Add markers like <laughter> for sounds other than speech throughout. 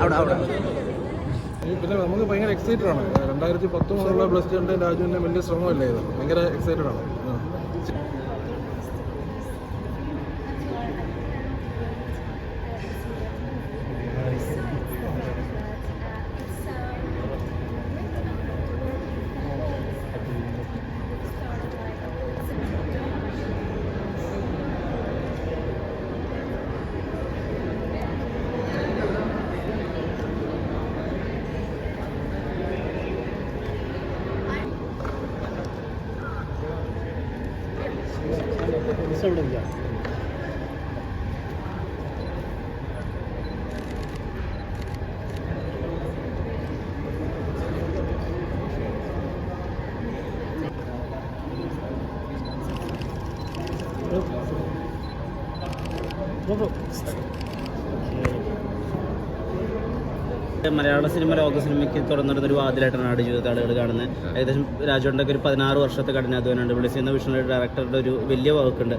അവിടെ അവിടെ പിന്നെ നമുക്ക് ഭയങ്കര എക്സൈറ്റഡ് ആണ്. രണ്ടായിരത്തി പത്ത് മുതലുള്ള പ്ലസ് ടുവിന്റെ രാജുവിന്റെ വലിയ ശ്രമമല്ലേ ഇത്? ഭയങ്കര എക്സൈറ്റഡ് ആണ്. ആ. മലയാള സിനിമ ലോക സിനിമയ്ക്ക് തുറന്നിടുന്ന ഒരു വാതിലായിട്ടാണ് ആട് ജീവിതത്തെ ആളുകൾ കാണുന്നത്. ഏകദേശം രാജുണ്ടൊക്കെ ഒരു പതിനാറ് വർഷത്തെ കഠിനാധ്വാനമുണ്ട്. വിളിച്ച് എന്ന വിഷ്ണു ഡയറക്ടറുടെ ഒരു വലിയ വർക്കുണ്ട്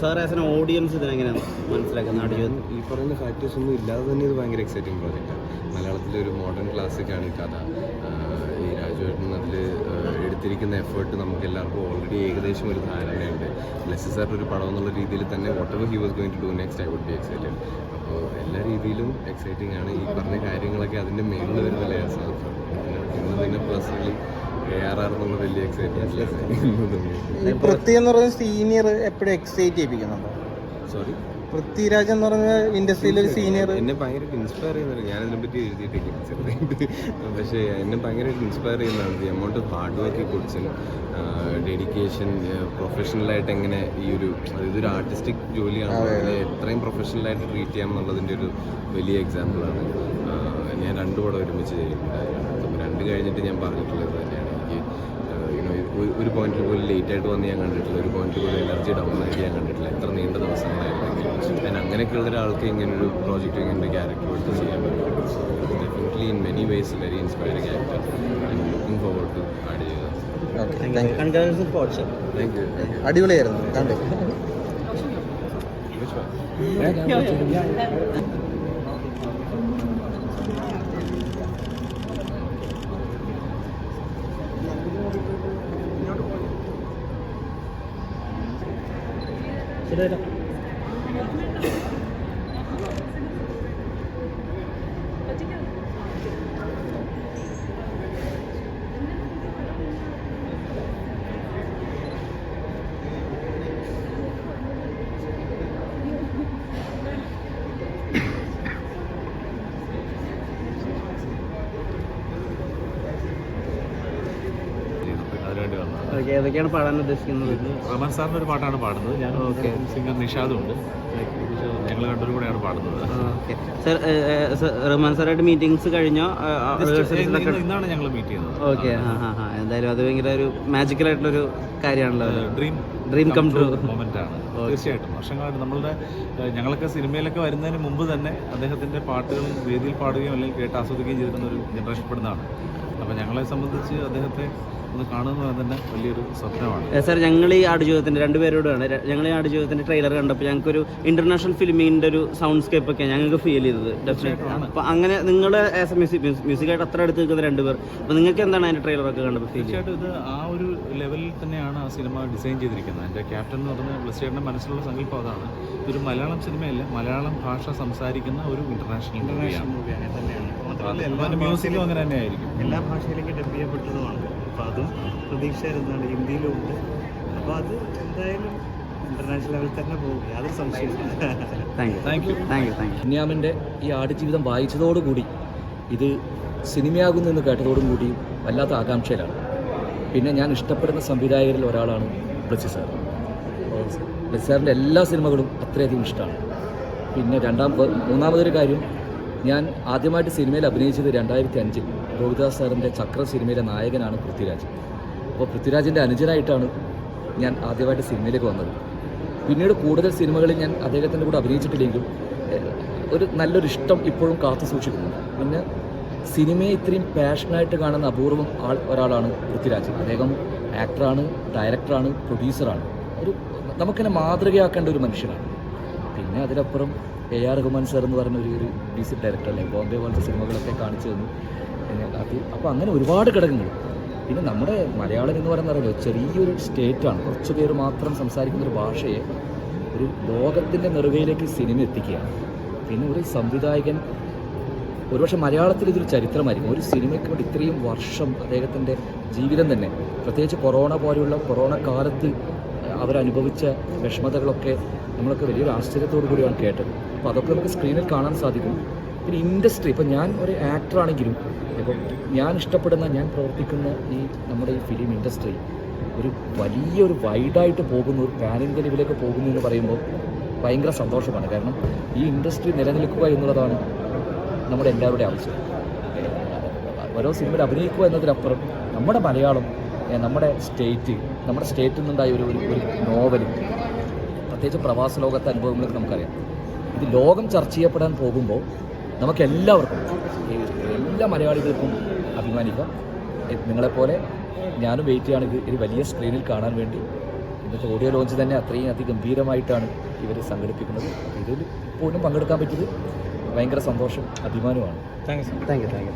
സാർ ആസ് എൻ ഓഡിയൻസ് ഇതിനെങ്ങനെയാണ് മനസ്സിലാക്കുന്നത് ആട് ജീവിതം? ഈ പറയുന്ന ഫാക്ടേഴ്സ് ഒന്നും ഇല്ലാതെ തന്നെ ഇത് ഭയങ്കര എക്സൈറ്റിംഗ് പ്രോജക്റ്റാണ് മലയാളത്തിലെ ഒരു മോഡേൺ ക്ലാസിക്കാണ് ഈ കഥ. ഈ രാജുവേട്ടൻ അതിൽ എടുത്തിരിക്കുന്ന എഫേർട്ട് നമുക്ക് എല്ലാവർക്കും ഓൾറെഡി ഏകദേശം ഒരു ധാരണയുണ്ട്. ലെസ് സാറിന്റെ ഒരു പടം എന്നുള്ള രീതിയിൽ തന്നെ whatever he was going to do next I would be excited അപ്പോൾ എല്ലാ രീതിയിലും എക്സൈറ്റിംഗ് ആണ്. ഈ പറഞ്ഞ കാര്യങ്ങളൊക്കെ അതിന്റെ മേളിൽ വരുന്ന ലേസ് ഇന്ന് പിന്നെ പേഴ്സണലി എപ്പോഴും എക്സൈറ്റ് ചെയ്യിപ്പിക്കുന്നുണ്ടോ? സോറി പൃഥ്വിരാജ് എന്ന് പറഞ്ഞ ഇൻഡസ്ട്രിയിലെ ഒരു സീനിയർ എന്നെ ഭയങ്കരമായിട്ട് ഇൻസ്പയർ ചെയ്യുന്നത് ഞാൻ പറ്റി എഴുതിയിട്ടില്ല ചെറുതായിട്ട്. പക്ഷേ എന്നെ ഭയങ്കരമായിട്ട് ഇൻസ്പയർ ചെയ്യുന്നതാണ് the amount of hard work കുറിച്ചും ഡെഡിക്കേഷൻ പ്രൊഫഷണലായിട്ട് എങ്ങനെ ഈ ഒരു ഇതൊരു ആർട്ടിസ്റ്റിക് ജോലിയാണ് അതിനെ എത്രയും പ്രൊഫഷണലായിട്ട് ട്രീറ്റ് ചെയ്യാം എന്നുള്ളതിന്റെ ഒരു വലിയ എക്സാമ്പിളാണ് ഞാൻ രണ്ടു പടം ഒരുമിച്ച് ചെയ്യുന്നുണ്ടായിരുന്നു അപ്പം രണ്ട് കഴിഞ്ഞിട്ട് ഞാൻ പറഞ്ഞിട്ടുള്ളത് യുനോ ഒരു പോയിന്റിൽ പോലും ലേറ്റ് ആയിട്ട് വന്ന് ഞാൻ കണ്ടിട്ടില്ല. ഒരു പോയിന്റിൽ പോലും എനർജി ഡൗൺ ആയിട്ട് ഞാൻ കണ്ടിട്ടില്ല. എത്ര നീണ്ട ദിവസങ്ങളായിരുന്നു ഞാൻ അങ്ങനെയൊക്കെയുള്ള ഒരാൾക്ക് ഇങ്ങനെ ഒരു പ്രോജക്റ്റ് ഇങ്ങനെ ഒരു ക്യാരക്ടർ എടുത്ത് ചെയ്യാൻ പറ്റും. So definitely in many ways very inspiring actor looking forward to add ചെയ്ത് അടിപൊളിയായിരുന്നു. താങ്ക് യു കൺഗ്രാജുലേഷൻ അതിനുവേണ്ടി വന്നത്. ഓക്കെ ഏതൊക്കെയാണ് പാടാൻ ഉദ്ദേശിക്കുന്നത്? റഹ്മാൻ സാറിന്റെ ഒരു പാട്ടാണ് പാടുന്നത്. ഞാൻ സിംഗർ നിഷാദും ഉണ്ട്. ഞങ്ങൾ രണ്ടുപേരും കൂടെയാണ് പാടുന്നത്. ഓക്കെ. സർ റഹ്മാൻ സാറായിട്ട് മീറ്റിംഗ്സ് കഴിഞ്ഞോ? ഇന്ന് ഇന്നാണ് ഞങ്ങൾ മീറ്റ് ചെയ്യുന്നത്. ഓക്കെ ആ ഹാ ഹാ എന്തായാലും അത് ഭയങ്കര ഒരു മാജിക്കൽ ആയിട്ടുള്ളൊരു കാര്യമാണല്ലോ. Dream dream come true moment ആണ്. <laughs> തീർച്ചയായിട്ടും. വർഷങ്ങളായിട്ട് നമ്മളുടെ ഞങ്ങളൊക്കെ സിനിമയിലൊക്കെ വരുന്നതിന് മുമ്പ് തന്നെ അദ്ദേഹത്തിന്റെ പാട്ടുകൾ വേദിയിൽ പാടുകയും അല്ലെങ്കിൽ കേട്ട് ആസ്വദിക്കുകയും ചെയ്തിരുന്ന ഒരു ജനറേഷൻ പെടുന്നതാണ്. അപ്പോൾ ഞങ്ങളെ സംബന്ധിച്ച് അദ്ദേഹത്തെ ഒന്ന് കാണുന്നത് തന്നെ വലിയൊരു സ്വപ്നമാണ്. സാർ ഞങ്ങൾ ഈ ആടുജീവിതത്തിന്റെ രണ്ടുപേരോടാണ് ഞങ്ങൾ ഈ ആടുജീവിതത്തിന്റെ ട്രെയിലർ കണ്ടപ്പോൾ ഞങ്ങൾക്കൊരു ഇന്റർനാഷണൽ ഫിലിമിന്റെ ഒരു സൗണ്ട് സ്കേപ്പ് ഒക്കെ ഞങ്ങൾക്ക് ഫീൽ ചെയ്തത് ഡെഫിനറ്റ് അപ്പോൾ അങ്ങനെ നിങ്ങൾ ആസ് എ മ്യൂസിക് മ്യൂസിക്കായിട്ട് അത്ര അടുത്ത് നിൽക്കുന്ന രണ്ടുപേർ അപ്പോൾ നിങ്ങൾക്ക് എന്താണ് അതിന്റെ ട്രെയിലറൊക്കെ കണ്ടപ്പോൾ ഫീൽ തീർച്ചയായിട്ടും ഇത് ആ ഒരു ലെവലിൽ തന്നെയാണ് ആ സിനിമ ഡിസൈൻ ചെയ്തിരിക്കുന്നത്. എന്റെ ക്യാപ്റ്റൻ എന്ന് പറഞ്ഞ ബ്ലസ്സേറിന്റെ മനസ്സിലുള്ള സങ്കല്പം അതാണ്. ഇതൊരു മലയാളം സിനിമയല്ല മലയാളം ഭാഷ സംസാരിക്കുന്ന ഒരു ഇന്റർനാഷണൽ മൂവിയാണ് മ്യൂസിക്കും അങ്ങനെ തന്നെ ആയിരിക്കും എല്ലാ ഭാഷയിലേക്കും ഡബ് ചെയ്യപ്പെട്ടതുമാണ് അപ്പോൾ അതും പ്രതീക്ഷയായിരുന്നാണ് ഹിന്ദിയിലും ഉണ്ട് അപ്പോൾ അത് എന്തായാലും ഇന്റർനാഷണൽ ലെവലിൽ തന്നെ പോകും. യാതൊരു സംശയമില്ല thank you thank you thank you thank you ബെന്യാമിന്റെ ഈ ആടുജീവിതം വായിച്ചതോടുകൂടി ഇത് സിനിമയാകുന്നു എന്ന് കേട്ടതോടും കൂടി വല്ലാത്ത ആകാംക്ഷയിലാണ്. പിന്നെ ഞാൻ ഇഷ്ടപ്പെടുന്ന സംവിധായകരിൽ ഒരാളാണ് ബ്ലസ്സി സാർ. ബ്ലസ്സി സാറിന്റെ എല്ലാ സിനിമകളും അത്രയധികം ഇഷ്ടമാണ്. പിന്നെ രണ്ടാം മൂന്നാമതൊരു കാര്യം ഞാൻ ആദ്യമായിട്ട് സിനിമയിൽ അഭിനയിച്ചത് രണ്ടായിരത്തി അഞ്ചിൽ ഗോവിദാസ് സാറിന്റെ ചക്ര സിനിമയിലെ നായകനാണ് പൃഥ്വിരാജ്. അപ്പോൾ പൃഥ്വിരാജിന്റെ അനുജനായിട്ടാണ് ഞാൻ ആദ്യമായിട്ട് സിനിമയിലേക്ക് വന്നത്. പിന്നീട് കൂടുതൽ സിനിമകളിൽ ഞാൻ അദ്ദേഹത്തിന്റെ കൂടെ അഭിനയിച്ചിട്ടില്ലെങ്കിലും ഒരു നല്ലൊരു ഇഷ്ടം ഇപ്പോഴും കാത്തു സൂക്ഷിക്കുന്നു. പിന്നെ സിനിമയെ ഇത്രയും പാഷനായിട്ട് കാണുന്ന അപൂർവം ആൾ ഒരാളാണ് പൃഥ്വിരാജ്. അദ്ദേഹം ആക്ടറാണ് ഡയറക്ടറാണ് പ്രൊഡ്യൂസറാണ്. ഒരു നമുക്കെന്നെ മാതൃകയാക്കേണ്ട ഒരു മനുഷ്യനാണ്. പിന്നെ അതിലപ്പുറം എ ആർ റഹ്മാൻ സാർ എന്ന് പറഞ്ഞ ഒരു ഒരു ഡയറക്ടർ അല്ലേ? ബോംബെ പോലത്തെ സിനിമകളൊക്കെ കാണിച്ചു തന്നു. അത് അപ്പോൾ അങ്ങനെ ഒരുപാട് ഘടകങ്ങൾ. പിന്നെ നമ്മുടെ മലയാളം എന്ന് പറയുന്നത് ചെറിയൊരു സ്റ്റേറ്റാണ് കുറച്ച് പേര് മാത്രം സംസാരിക്കുന്ന ഒരു ഭാഷയെ ഒരു ലോകത്തിന്റെ നെറുകയിലേക്ക് സിനിമ എത്തിക്കുകയാണ്. പിന്നെ ഒരു സംവിധായകൻ ഒരുപക്ഷെ മലയാളത്തിൽ ഇതൊരു ചരിത്രമായിരിക്കും. ഒരു സിനിമയ്ക്ക് വേണ്ടി ഇത്രയും വർഷം അദ്ദേഹത്തിന്റെ ജീവിതം തന്നെ. പ്രത്യേകിച്ച് കൊറോണ പോലെയുള്ള കൊറോണ കാലത്ത് അവരനുഭവിച്ച വിഷമതകളൊക്കെ നമ്മളൊക്കെ വലിയൊരു ആശ്ചര്യത്തോടു കൂടിയാണ് കേട്ടത്. അപ്പോൾ അതൊക്കെ നമുക്ക് സ്ക്രീനിൽ കാണാൻ സാധിക്കും. പിന്നെ ഇൻഡസ്ട്രി ഇപ്പം ഞാൻ ഒരു ആക്ടറാണെങ്കിലും ഇപ്പം ഞാൻ ഇഷ്ടപ്പെടുന്ന ഞാൻ പ്രവർത്തിക്കുന്ന ഈ നമ്മുടെ ഈ ഫിലിം ഇൻഡസ്ട്രി ഒരു വലിയൊരു വൈഡായിട്ട് പോകുന്ന ഒരു ഇന്ത്യ ലെവലിലേക്ക് പോകുന്നു എന്ന് പറയുമ്പോൾ ഭയങ്കര സന്തോഷമാണ്. കാരണം ഈ ഇൻഡസ്ട്രി നിലനിൽക്കുക എന്നുള്ളതാണ് നമ്മുടെ എല്ലാവരുടെയും ആവശ്യം. ഓരോ സിനിമയിൽ അഭിനയിക്കുക എന്നതിനപ്പുറം നമ്മുടെ മലയാളം നമ്മുടെ സ്റ്റേറ്റ് നമ്മുടെ സ്റ്റേറ്റിൽ നിന്നുണ്ടായ ഒരു ഒരു ഒരു നോവൽ പ്രത്യേകിച്ച് പ്രവാസ ലോകത്തെ അനുഭവങ്ങളൊക്കെ നമുക്കറിയാം. ഇത് ലോകം ചർച്ച ചെയ്യപ്പെടാൻ പോകുമ്പോൾ നമുക്ക് എല്ലാവർക്കും എല്ലാ മലയാളികൾക്കും അഭിമാനിക്കാം. നിങ്ങളെപ്പോലെ ഞാനും വെയിറ്റ് ചെയ്യാണ് ഇത് ഒരു വലിയ സ്ക്രീനിൽ കാണാൻ വേണ്ടി. ഇന്നത്തെ ഓഡിയോ ലോഞ്ച് തന്നെ അത്രയും അതിഗംഭീരമായിട്ടാണ് ഇവർ സംഘടിപ്പിക്കുന്നത്. ഇതിൽ പോലും പങ്കെടുക്കാൻ പറ്റിയത് ഭയങ്കര സന്തോഷം അഭിമാനമാണ് thank you thank you thank you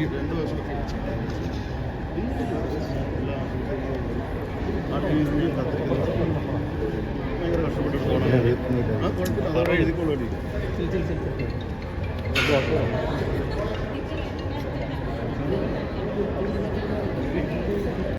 Sí, రెండు ഭയങ്കര കഷ്ടപ്പെട്ട്